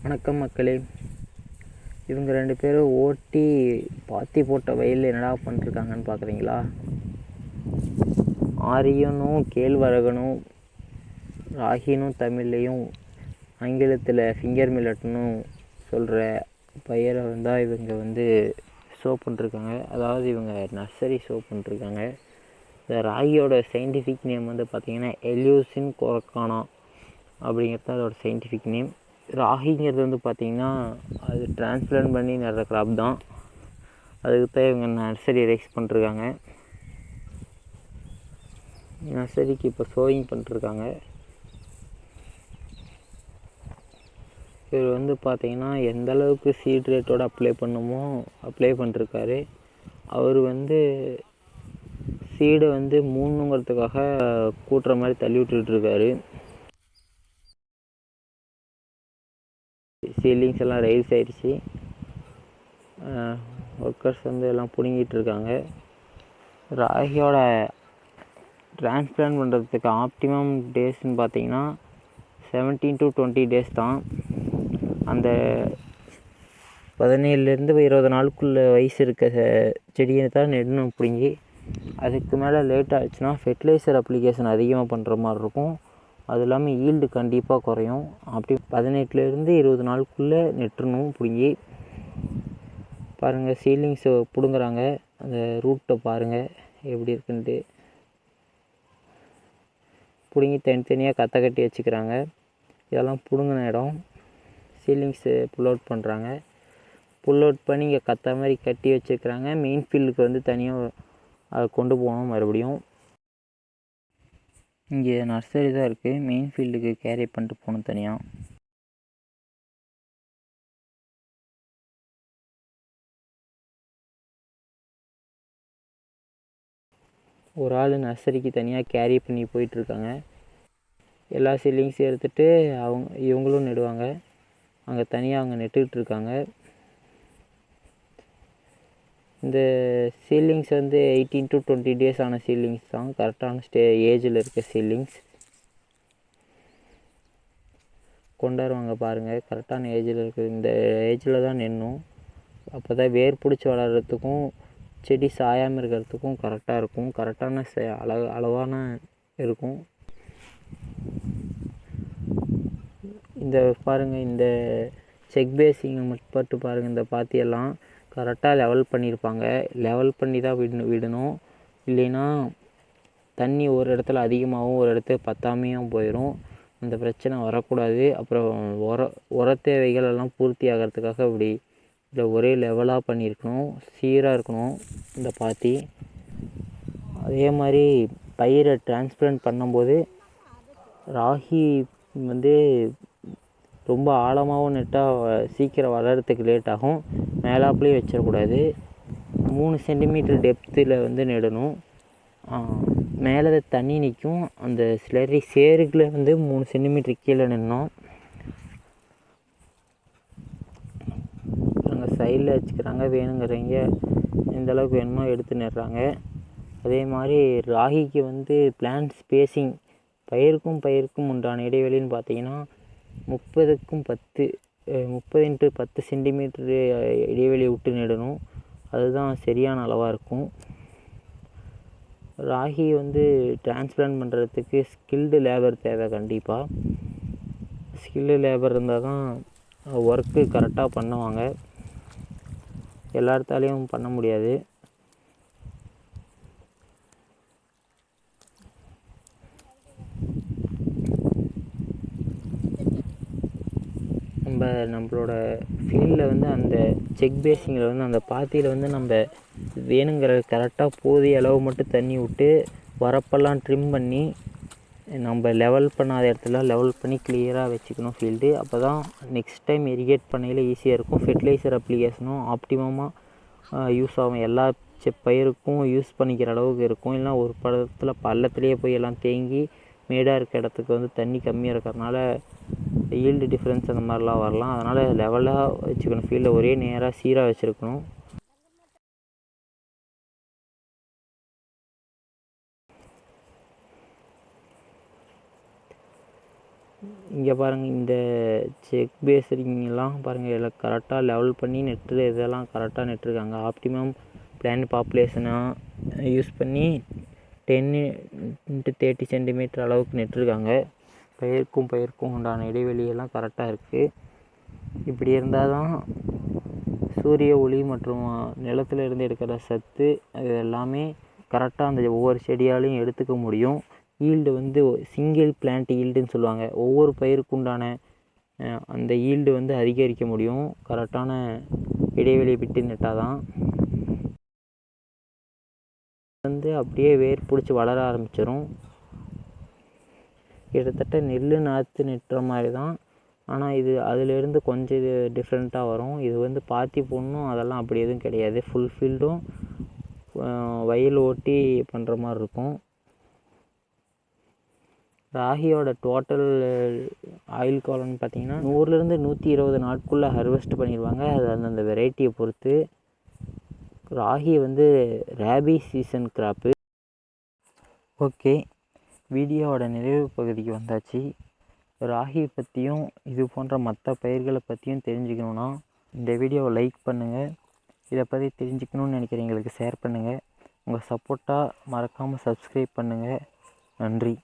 வணக்கம் மக்களே. இவங்க ரெண்டு பேரும் ஓட்டி பாத்தி போட்ட வயலில் என்னடா பண்ணிருக்காங்கன்னு பார்க்குறீங்களா ஆரியனும் கேழ்வரகனும் ராகினும் தமிழ்லையும் ஆங்கிலத்தில் ஃபிங்கர் மில்லட்னு சொல்கிற பயிரை வந்து இவங்க வந்து ஷோ பண்ணிருக்காங்க அதாவது இவங்க நர்சரி ஷோ பண்ணிருக்காங்க இந்த ராகியோட சயின்டிஃபிக் நேம் வந்து பார்த்திங்கன்னா எல்யூசின் கொரக்கானா அப்படிங்கிறது தான் அதோட சயின்டிஃபிக் நேம் ராகிங்கிறது வந்து பார்த்திங்கன்னா அது டிரான்ஸ்பிளான்ட் பண்ணி நடுற கிராப் தான். அதுக்கு தான் இவங்க நர்சரி ரைஸ் பண்ணிருக்காங்க. நர்சரிக்கு இப்போ சோயிங் பண்ணிருக்காங்க. இவர் வந்து பார்த்தீங்கன்னா எந்த அளவுக்கு சீட் ரேட்டோட அப்ளை பண்ணுமோ அப்ளை பண்ணிருக்காரு. அவர் வந்து சீடை வந்து மூணுங்கிறதுக்காக கூட்டுற மாதிரி தள்ளி விட்டுட்ருக்காரு சீலிங்ஸ் எல்லாம் ரைஸ் ஆயிடுச்சு. ஒர்க்கர்ஸ் வந்து எல்லாம் பிடுங்கிட்டு இருக்காங்க. ராகியோட டிரான்ஸ்பிளான் பண்ணுறதுக்கு ஆப்டிமம் டேஸ்ன்னு பார்த்தீங்கன்னா செவன்டீன் டு டுவெண்ட்டி டேஸ் தான். அந்த பதினேழுலேருந்து இருபது நாளுக்குள்ள வயசு இருக்க செ- செடியை தான் நடணும் பிடுங்கி அதுக்கு மேலே லேட் ஆச்சுன்னா ஃபெர்டிலைசர் அப்ளிகேஷன் அதிகமாக பண்ணுற மாதிரி இருக்கும். அது இல்லாமல் ஈல்டு கண்டிப்பாக குறையும். அப்படி பதினெட்டுலேருந்து இருபது நாளுக்குள்ளே நெட்டுணும் பிடுங்கி பாருங்கள் சீலிங்ஸை பிடுங்குறாங்க. அந்த ரூட்டை பாருங்கள் எப்படி இருக்குன்ட்டு. பிடுங்கி தனித்தனியாக கத்தை கட்டி வச்சுக்கிறாங்க. இதெல்லாம் பிடுங்கின இடம். சீலிங்ஸு புல் அவுட் பண்ணுறாங்க புல் அவுட் பண்ணி இங்கே கத்த மாதிரி கட்டி வச்சுருக்கிறாங்க மெயின் ஃபீல்டுக்கு வந்து தனியாக அதை கொண்டு போகணும் மறுபடியும். இங்கே நர்சரி தான் இருக்குது மெயின் ஃபீல்டுக்கு கேரி பண்ணிட்டு போகணும் தனியாக ஒரு ஆள் நர்சரிக்கு தனியாக கேரி பண்ணி போயிட்டுருக்காங்க எல்லா சீலிங்ஸையும் எடுத்துகிட்டு அவங்க இவங்களும் நெடுவாங்க. அங்கே தனியாக அவங்க நெட்டுக்கிட்டு இருக்காங்க. இந்த சீலிங்ஸ் வந்து எயிட்டீன் டு டுவெண்ட்டி டேஸ் ஆன சீலிங்ஸ் தான். கரெக்டான ஸ்டே ஏஜில் இருக்க சீலிங்ஸ் கொண்டாடுவாங்க பாருங்கள் கரெக்டான ஏஜில் இருக்குது இந்த ஏஜில் தான் நின்னும். அப்போ தான் வேர் பிடிச்சி வளர்கிறதுக்கும் செடி சாயாமல் இருக்கிறதுக்கும் கரெக்டாக இருக்கும். கரெக்டான ச அளவு அளவான இருக்கும். இந்த பாருங்கள் இந்த செக் பேஸிங்கை முற்பட்டு பாருங்கள் இந்த பாத்தியெல்லாம். கரெக்டாக லெவல் பண்ணியிருப்பாங்க லெவல் பண்ணி தான் விடணும் விடணும். இல்லைன்னா தண்ணி ஒரு இடத்துல அதிகமாகவும் ஒரு இடத்துல பத்தாமையும் போயிடும் அந்த பிரச்சனை வரக்கூடாது. அப்புறம் உர உர தேவைகள் எல்லாம் பூர்த்தி ஆகிறதுக்காக இப்படி இதை ஒரே லெவலாக பண்ணியிருக்கணும் சீராக இருக்கணும் இந்த பாத்தி. அதே மாதிரி பயிரை டிரான்ஸ்பிளண்ட் பண்ணும்போது ராகி வந்து ரொம்ப ஆழமாகவும் நெட்டாக சீக்கிரம் வளர்கிறதுக்கு லேட் ஆகும். மேலாப்புலேயே வச்சிடக்கூடாது மூணு சென்டிமீட்டர் டெப்த்தில் வந்து நடணும். மேலே தண்ணி நிற்கும் அந்த சிலரி சேருக்குள்ளே வந்து மூணு சென்டிமீட்டர் கீழே நின்னோம். அங்கே சைடில் வச்சுக்கிறாங்க வேணுங்கிறவங்க எந்த அளவுக்கு வேணுமோ எடுத்து நடுறாங்க. அதே மாதிரி ராகிக்கு வந்து பிளான்ட் ஸ்பேஸிங் பயிருக்கும் பயிருக்கும் உண்டான இடைவெளின்னு பார்த்தீங்கன்னா முப்பதுக்கும் பத்து முப்பது இன்ட்டு பத்து சென்டிமீட்டரு இடைவெளி விட்டு நடணும். அதுதான் சரியான அளவாக இருக்கும். ராகி வந்து டிரான்ஸ்பிளான்ட் பண்ணுறதுக்கு ஸ்கில்டு லேபர் தேவை கண்டிப்பாக ஸ்கில்டு லேபர் இருந்தால் தான் ஒர்க்கு கரெக்டாக பண்ணுவாங்க. எல்லாத்தாலேயும் பண்ண முடியாது. நம்ம நம்மளோட ஃபீல்டில் வந்து அந்த செக் பேஸிங்கில் வந்து அந்த பாத்தியில் வந்து நம்ம வேணுங்கிற கரெக்டாக போதிய அளவு மட்டும் தண்ணி விட்டு வரப்பெல்லாம் ட்ரிம் பண்ணி நம்ம லெவல் பண்ணாத இடத்துல லெவல் பண்ணி கிளியராக வச்சுக்கணும் ஃபீல்டு அப்போ தான் நெக்ஸ்ட் டைம் இரிகேட் பண்ணையில் ஈஸியாக இருக்கும். ஃபெர்டிலைசர் அப்ளிகேஷனும் ஆப்டிமமாக யூஸ் ஆகும். எல்லா செ பயிருக்கும் யூஸ் பண்ணிக்கிற அளவுக்கு இருக்கும். இல்லைனா ஒரு படத்தில் பள்ளத்துலேயே போய் எல்லாம் தேங்கி மேடாக இருக்க இடத்துக்கு வந்து தண்ணி கம்மியாக இருக்கிறதுனால ஈல்டு டிஃப்ரென்ஸ் அந்த மாதிரிலாம் வரலாம். அதனால் லெவலாக வச்சுக்கணும். ஃபீல்டை ஒரே நேராக சீராக வச்சுருக்கணும். இங்கே பாருங்கள் இந்த செக் பேஸரிங்கெல்லாம் பாருங்கள் எல்லாம் கரெக்டாக லெவல் பண்ணி நெட்டு இதெல்லாம் கரெக்டாக நெட்டிருக்காங்க ஆப்டிமம் பிளான் பாப்புலேஷனாக யூஸ் பண்ணி டென்னு இன்ட்டு தேர்ட்டி சென்டிமீட்டர் அளவுக்கு நெட்டிருக்காங்க. பயிருக்கும் பயிருக்கும் உண்டான இடைவெளியெல்லாம் கரெக்டாக இருக்குது இப்படி இருந்தால் தான் சூரிய ஒளி மற்றும் நிலத்துல இருந்து எடுக்கிற சத்து அது எல்லாமே கரெக்டாக அந்த ஒவ்வொரு செடியாலையும் எடுத்துக்க முடியும். ஈல்டு வந்து சிங்கிள் பிளான்ட் ஈல்டுன்னு சொல்லுவாங்க. ஒவ்வொரு பயிருக்கு உண்டான அந்த ஈல்டு வந்து அதிகரிக்க முடியும். கரெக்டான இடைவெளி விட்டு நட்டால் தான் வந்து அப்படியே வேர் பிடிச்சி வளர ஆரம்பிச்சிடும் கிட்டத்தட்ட நெல் நாற்று நட்டுற மாதிரி தான் ஆனால் இது அதிலேருந்து கொஞ்சம் இது டிஃப்ரெண்ட்டாக வரும். இது வந்து பாத்தி போடணும் அதெல்லாம் அப்படி எதுவும் கிடையாது. ஃபுல் ஃபீல்டும் வயல் ஓட்டி பண்ணுற மாதிரி இருக்கும். ராகியோட டோட்டல் ஆயில் காலம்னு பார்த்தீங்கன்னா நூறுலேருந்து நூற்றி இருபது நாட்குள்ளே ஹார்வெஸ்ட் பண்ணிடுவாங்க அது அந்தந்த வெரைட்டியை பொறுத்து. ராகி வந்து ரேபி சீசன் கிராப்பு. ஓகே வீடியோவோட நிறைவு பகுதிக்கு வந்தாச்சு. ராகி பற்றியும் இது போன்ற மற்ற பயிர்களை பற்றியும் தெரிஞ்சுக்கணுன்னா இந்த வீடியோவை லைக் பண்ணுங்கள் இதை பற்றி தெரிஞ்சுக்கணுன்னு நினைக்கிறவங்களுக்கு ஷேர் பண்ணுங்கள் உங்கள் சப்போர்ட்டாக மறக்காமல் சப்ஸ்கிரைப் பண்ணுங்கள் நன்றி.